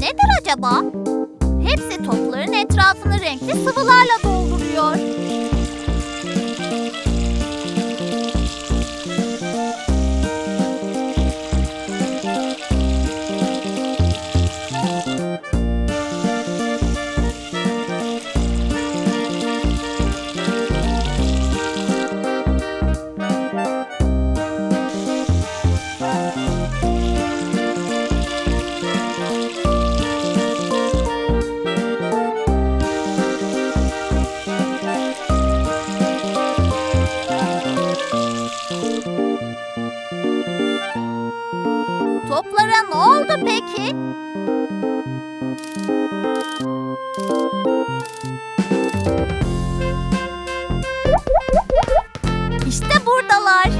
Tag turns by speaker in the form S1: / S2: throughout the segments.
S1: nedir acaba? Hepsi topların etrafını renkli sıvılarla dolduruyor. Toplara ne oldu peki? İşte buradalar.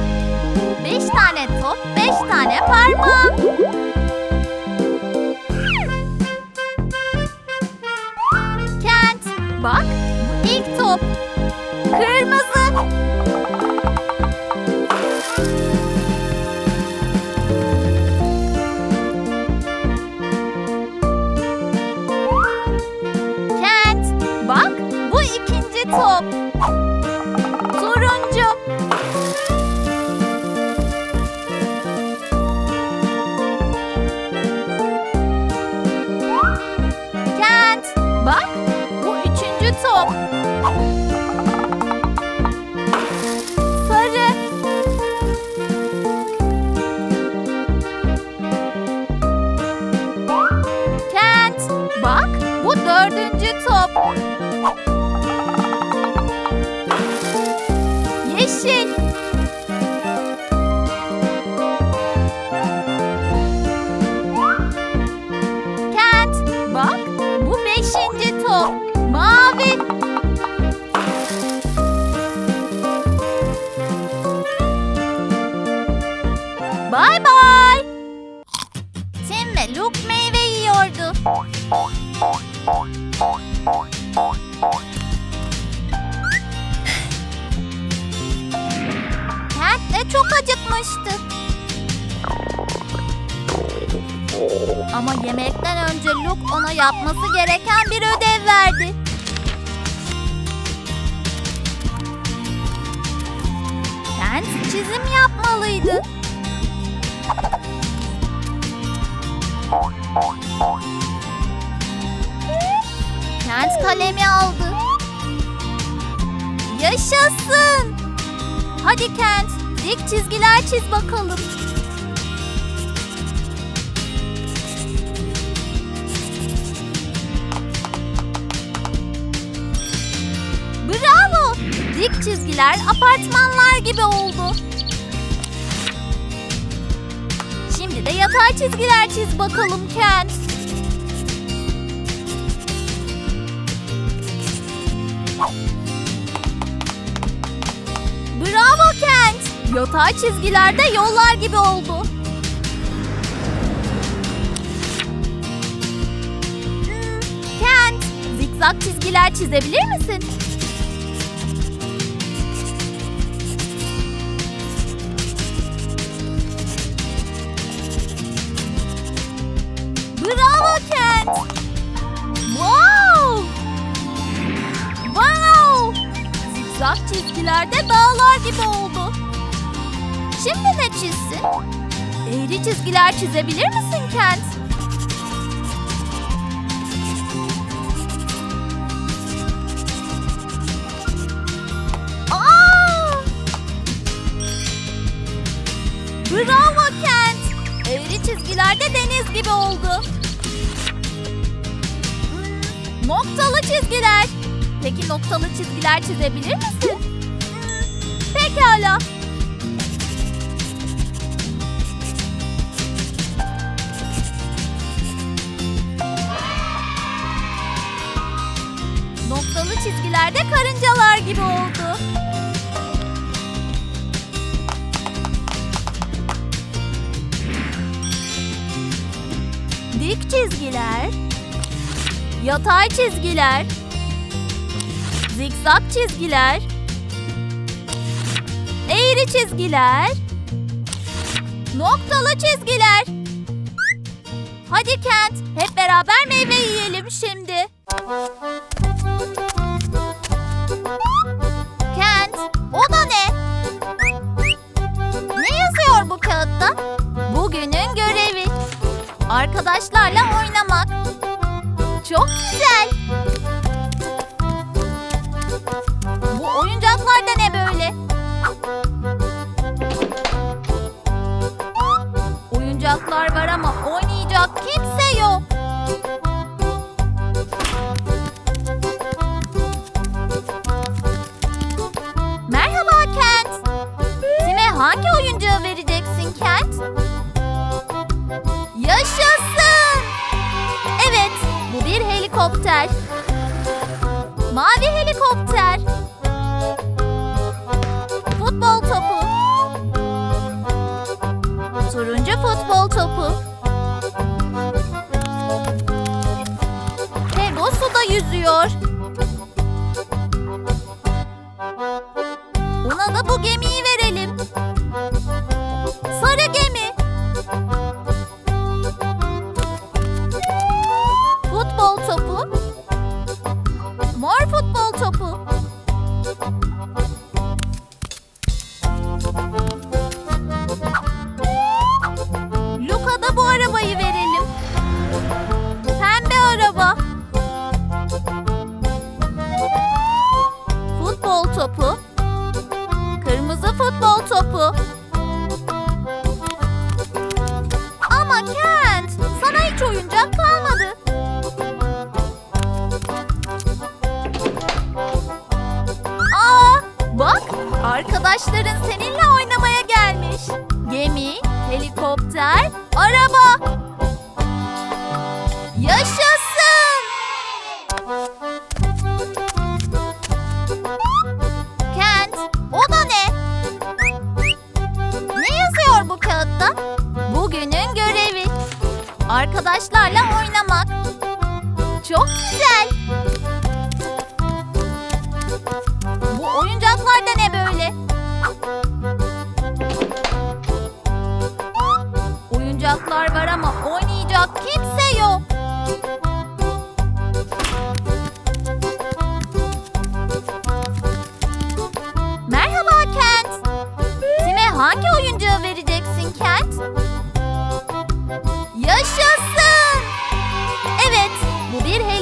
S1: Beş tane top, beş tane parmak. Kent, bak bu ilk top. Kent de çok acıkmıştı. Ama yemekten önce Luke ona yapması gereken bir ödev verdi. Kent çizim yapmalıydı. Kalemi aldı. Yaşasın! Hadi Kent, dik çizgiler çiz bakalım. Bravo! Dik çizgiler apartmanlar gibi oldu. Şimdi de yatay çizgiler çiz bakalım Kent. Bravo Kent. Yatay çizgilerde yollar gibi oldu. Kent, zikzak çizgiler çizebilir misin? Bravo Kent. Zikzak çizgilerde dağlar gibi oldu. Şimdi ne çizsin? Eğri çizgiler çizebilir misin Kent? Bravo Kent! Eğri çizgilerde deniz gibi oldu. Hmm, Noktalı çizgiler. Peki noktalı çizgiler çizebilir misin? Pekala. Noktalı çizgilerde karıncalar gibi oldu. dik çizgiler, yatay çizgiler, Zikzak çizgiler. Eğri çizgiler. Noktalı çizgiler. Hadi Kent, hep beraber meyve yiyelim şimdi. Kent, o da ne? Ne yazıyor bu kağıtta? Bugünün görevi. Arkadaşlarla oynamak. Çok güzel. Hangi oyuncağı vereceksin Kent? Yaşasın! Evet, bu bir helikopter. Mavi helikopter. Futbol topu. Turuncu futbol topu. Bu suda yüzüyor. Futbol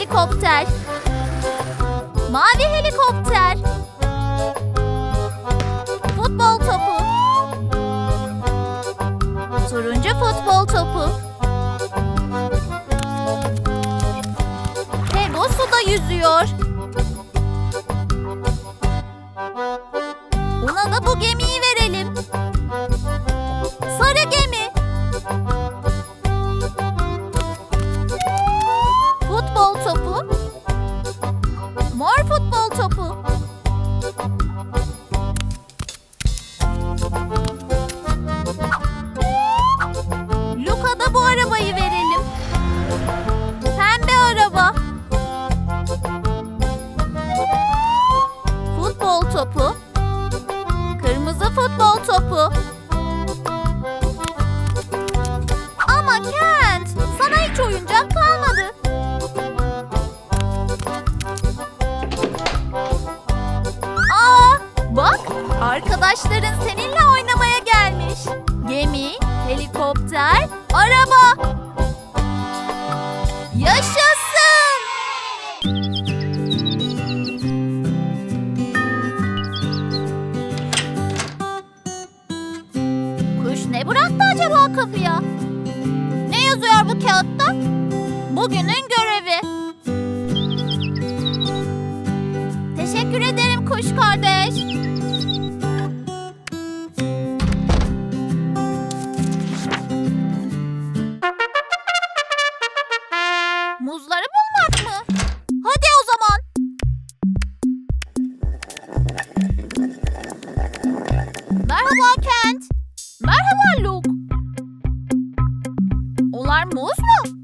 S1: helikopter. Mavi helikopter. Futbol topu. Turuncu futbol topu. Bu suda yüzüyor. Ona da bu gemiyi arkadaşların seninle oynamaya gelmiş. Gemi, helikopter, araba. Yaşasın! Kuş ne bıraktı acaba kapıya? Ne yazıyor bu kağıtta? Bugünün görevi. Teşekkür ederim kuş kardeş. Luke. Onlar muz mu?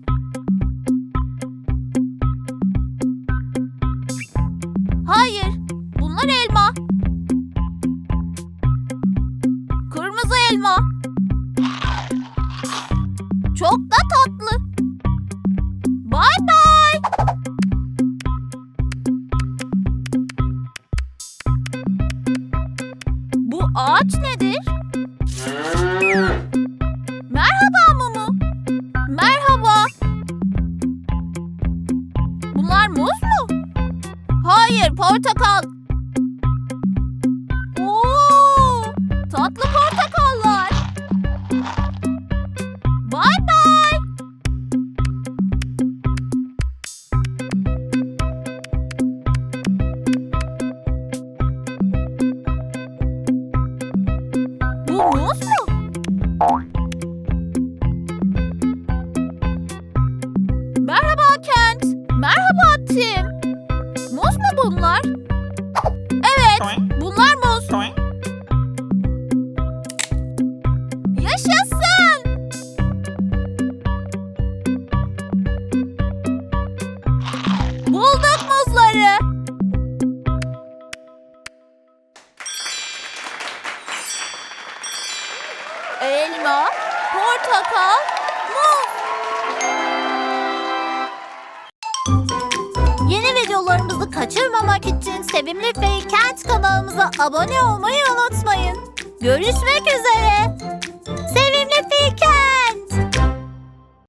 S1: Kent. Merhaba Tim. Muz mu bunlar? Evet, bunlar muz. Yaşasın. Bulduk muzları. Elma, portakal, muz. Kaçırmamak için Sevimli Faykent kanalımıza abone olmayı unutmayın. Görüşmek üzere. Sevimli Faykent.